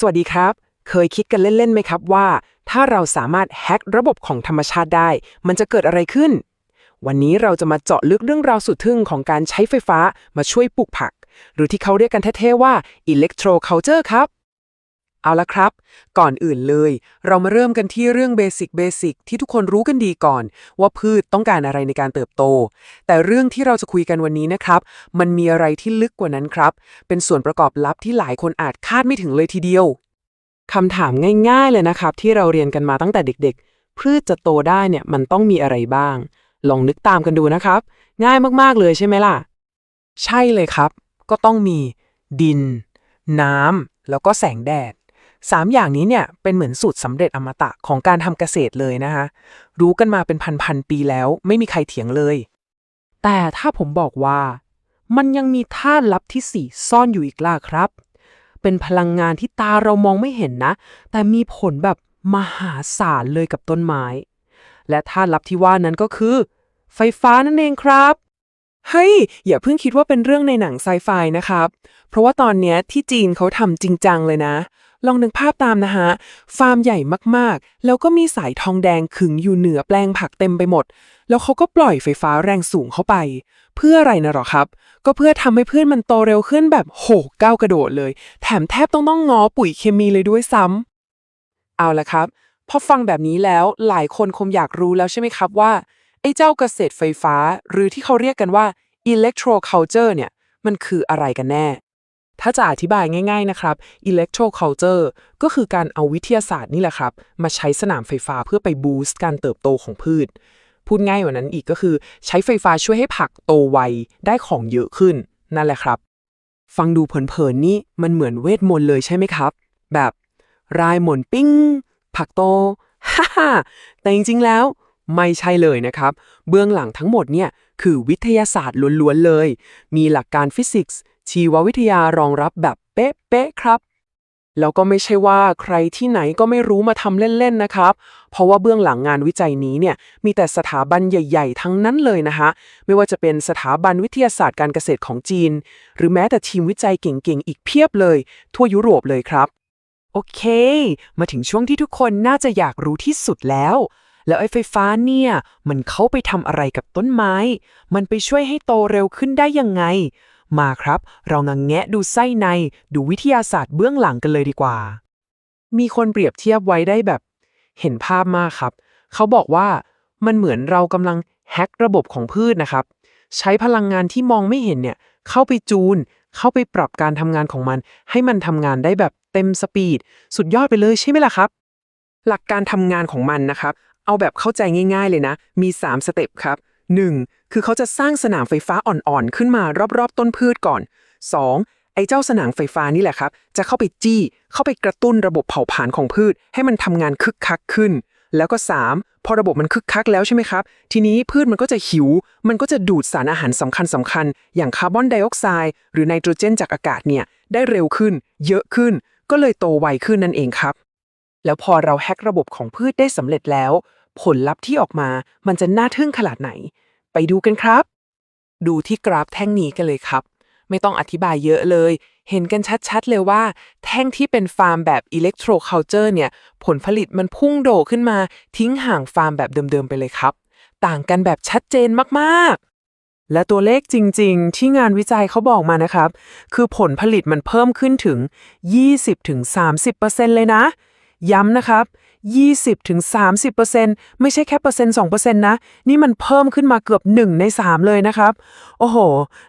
สวัสดีครับ เคยคิดกันเล่นๆไหมครับว่า ถ้าเราสามารถแฮ็กระบบของธรรมชาติได้ มันจะเกิดอะไรขึ้น วันนี้เราจะมาเจาะลึกเรื่องราวสุดทึ่งของการใช้ไฟฟ้ามาช่วยปลูกผัก หรือที่เขาเรียกกันเท่ๆว่า electroculture ครับ เอาละครับ ก่อนอื่นเลย เรามาเริ่มกันที่เรื่องเบสิกเบสิกที่ทุกคนรู้กันดีก่อน ว่าพืชต้องการอะไรในการเติบโต แต่เรื่องที่เราจะคุยกันวันนี้นะครับ มันมีอะไรที่ลึกกว่านั้นครับ เป็นส่วนประกอบลับที่หลายคนอาจคาดไม่ถึงเลยทีเดียวคำถามง่าย ๆเลยนะครับ ที่เราเรียนกันมาตั้งแต่เด็ก ๆ พืชจะโตได้เนี่ยมันต้องมีอะไรบ้าง ลองนึกตามกันดูนะครับ ง่ายมากๆเลยใช่ไหมล่ะ ใช่เลยครับ ก็ต้องมี ดิน น้ำแล้วก็แสงแดด สามอย่างนี้เนี่ยเป็นเหมือนสูตรสำเร็จอมตะของการทำเกษตรเลยนะคะ รู้กันมาเป็นพันๆปีแล้ว ไม่มีใครเถียงเลย แต่ถ้าผมบอกว่า มันยังมีธาตุลับที่สี่ซ่อนอยู่อีกล่ะครับ เป็นพลังงานที่ตาเรามองไม่เห็นนะ แต่มีผลแบบมหาศาลเลยกับต้นไม้ และธาตุลับที่ว่านั้นก็คือ ไฟฟ้านั่นเองครับเฮ้ย อย่าเพิ่งคิดว่าเป็นเรื่องในหนังไซไฟนะครับ เพราะว่าตอนนี้ที่จีนเขาทำจริงจังเลยนะ ลองนึกภาพตามนะฮะ ฟาร์มใหญ่มากๆ แล้วก็มีสายทองแดงขึงอยู่เหนือแปลงผักเต็มไปหมด แล้วเขาก็ปล่อยไฟฟ้าแรงสูงเข้าไป เพื่ออะไรนะหรอครับ ก็เพื่อทำให้พืชมันโตเร็วขึ้นแบบโหก้าวกระโดดเลย แถมแทบต้องต้องงอปุ๋ยเคมีเลยด้วยซ้ำเอาละครับ พอฟังแบบนี้แล้วหลายคนคงอยากรู้แล้วใช่ไหมครับว่าไอ้เจ้าเกษตรไฟฟ้า หรือที่เขาเรียกกันว่า electroculture เนี่ยมันคืออะไรกันแน่ ถ้าจะอธิบายง่าย ๆนะครับ electroculture ก็คือการเอาวิทยาศาสตร์นี่แหละครับ มาใช้สนามไฟฟ้าเพื่อไปบูสต์การเติบโตของพืช พูดง่ายกว่านั้นอีกก็คือ ใช้ไฟฟ้าช่วยให้ผักโตไวได้ของเยอะขึ้น นั่นแหละครับ ฟังดูเผินๆนี่มันเหมือนเวทมนต์เลยใช่ไหมครับ แบบรายหมนปิ้ง ผักโตฮ่าฮ่าแต่จริงๆแล้วไม่ใช่เลยนะครับ เบื้องหลังทั้งหมดเนี่ยคือวิทยาศาสตร์ล้วนๆเลย มีหลักการฟิสิกส์ ชีววิทยารองรับแบบเป๊ะๆครับ แล้วก็ไม่ใช่ว่าใครที่ไหนก็ไม่รู้มาทำเล่นๆนะครับ เพราะว่าเบื้องหลังงานวิจัยนี้เนี่ยมีแต่สถาบันใหญ่ ๆ ทั้งนั้นเลยนะฮะไม่ว่าจะเป็นสถาบันวิทยาศาสตร์การเกษตรของจีน หรือแม้แต่ทีมวิจัยเก่งๆ อีกเพียบเลย ทั่วยุโรปเลยครับโอเค มาถึงช่วงที่ทุกคนน่าจะอยากรู้ที่สุดแล้ว แล้วไอ้ไฟฟ้าเนี่ย มันเข้าไปทำอะไรกับต้นไม้ มันไปช่วยให้โตเร็วขึ้นได้ยังไง มาครับ เรานังแงะดูไส้ใน ดูวิทยาศาสตร์เบื้องหลังกันเลยดีกว่า มีคนเปรียบเทียบไว้ได้แบบ เห็นภาพมากครับ เขาบอกว่ามันเหมือนเรากำลังแฮกระบบของพืชนะครับ ใช้พลังงานที่มองไม่เห็นเนี่ย เข้าไปจูน เข้าไปปรับการทำงานของมัน ให้มันทำงานได้แบบเต็มสปีด สุดยอดไปเลยใช่ไหมล่ะครับ หลักการทำงานของมันนะครับ เอาแบบเข้าใจง่าย ๆ เลยนะ มี 3 สเต็ปครับ 1. คือเขาจะสร้างสนามไฟฟ้าอ่อนๆ ขึ้นมารอบๆ ต้นพืชก่อน 2. ไอ้เจ้าสนามไฟฟ้านี่แหละครับ จะเข้าไปจี้ เข้าไปกระตุ้นระบบเผาผลาญของพืช ให้มันทำงานคึกคักขึ้น แล้วก็ 3. พอระบบมันคึกคักแล้วใช่ไหมครับ ทีนี้พืชมันก็จะหิว มันก็จะดูดสารอาหารสำคัญสำคัญๆอย่างคาร์บอนไดออกไซด์หรือไนโตรเจนจากอากาศเนี่ยได้เร็วขึ้น เยอะขึ้น ก็เลยโตไวขึ้นนั่นเองครับ แล้วพอเราแฮกระบบของพืชได้สำเร็จแล้ว ผลลัพธ์ที่ออกมามันจะน่าทึ่งขนาดไหน ไปดูกันครับ ดูที่กราฟแท่งนี้กันเลยครับ ไม่ต้องอธิบายเยอะเลย เห็นกันชัดๆเลยว่า แท่งที่เป็นฟาร์มแบบ electroculture เนี่ย ผลผลิตมันพุ่งโดขึ้นมา ทิ้งห่างฟาร์มแบบเดิมๆไปเลยครับ ต่างกันแบบชัดเจนมากๆและตัวเลขจริงๆ ที่งานวิจัยเขาบอกมานะครับ คือผลผลิตมันเพิ่มขึ้นถึง 20-30%เลยนะ ย้ำนะครับ 20-30%ไม่ใช่แค่เปอร์เซ็นต์2%นะ นี่มันเพิ่มขึ้นมาเกือบ 1 ใน 3 เลยนะครับ โอ้โห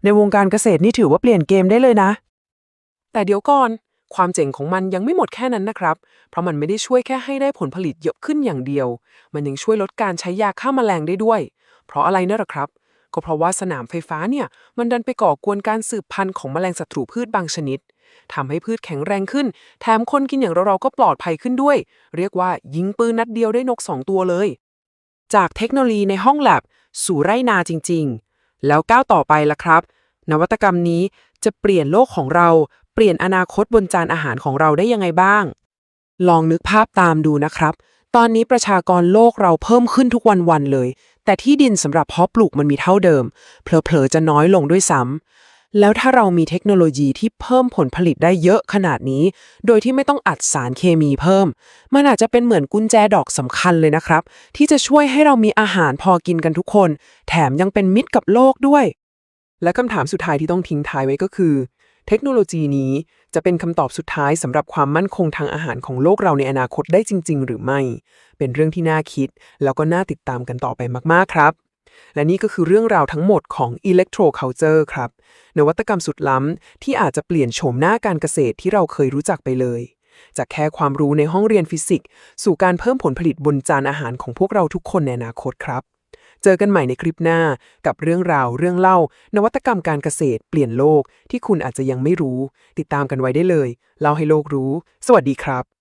ในวงการเกษตรนี่ถือว่าเปลี่ยนเกมได้เลยนะ แต่เดี๋ยวก่อนความเจ๋งของมันยังไม่หมดแค่นั้นนะครับ เพราะมันไม่ได้ช่วยแค่ให้ได้ผลผลิตเยอะขึ้นอย่างเดียว มันยังช่วยลดการใช้ยาฆ่าแมลงได้ด้วย เพราะอะไรนะหรอครับ ก็เพราะว่าสนามไฟฟ้าเนี่ย มันดันไปก่อกวนการสืบพันธุ์ของแมลงศัตรูพืชบางชนิด ทำให้พืชแข็งแรงขึ้น แถมคนกินอย่างเราๆก็ปลอดภัยขึ้นด้วย เรียกว่ายิงปืนนัดเดียวได้นก 2 ตัวเลย จากเทคโนโลยีในห้องแลบสู่ไร่นาจริง ๆ แล้วก้าวต่อไปล่ะครับ นวัตกรรมนี้จะเปลี่ยนโลกของเรา เปลี่ยนอนาคตบนจานอาหารของเราได้ยังไงบ้าง ลองนึกภาพตามดูนะครับ ตอนนี้ประชากรโลกเราเพิ่มขึ้นทุกวันๆเลย แต่ที่ดินสำหรับเพาะปลูกมันมีเท่าเดิม เผลอๆจะน้อยลงด้วยซ้ำ แล้วถ้าเรามีเทคโนโลยีที่เพิ่มผลผลิตได้เยอะขนาดนี้ โดยที่ไม่ต้องอัดสารเคมีเพิ่ม มันอาจจะเป็นเหมือนกุญแจดอกสำคัญเลยนะครับ ที่จะช่วยให้เรามีอาหารพอกินกันทุกคน แถมยังเป็นมิตรกับโลกด้วย และคำถามสุดท้ายที่ต้องทิ้งท้ายไว้ก็คือ เทคโนโลยีนี้จะเป็นคำตอบสุดท้ายสำหรับความมั่นคงทางอาหารของโลกเราในอนาคตได้จริง ๆ หรือไม่ เป็นเรื่องที่น่าคิด แล้วก็น่าติดตามกันต่อไปมากๆครับ และนี่ก็คือเรื่องราวทั้งหมดของ Electroculture ครับ นวัตกรรมสุดล้ำ ที่อาจจะเปลี่ยนโฉมหน้าการเกษตรที่เราเคยรู้จักไปเลย จากแค่ความรู้ในห้องเรียนฟิสิกส์ สู่การเพิ่มผลผลิตบนจานอาหารของพวกเราทุกคนในอนาคตครับ เจอกันใหม่ในคลิปหน้ากับเรื่องราว เรื่องเล่า นวัตกรรมการเกษตร เปลี่ยนโลกที่คุณอาจจะยังไม่รู้ ติดตามกันไว้ได้เลย เล่าให้โลกรู้ สวัสดีครับ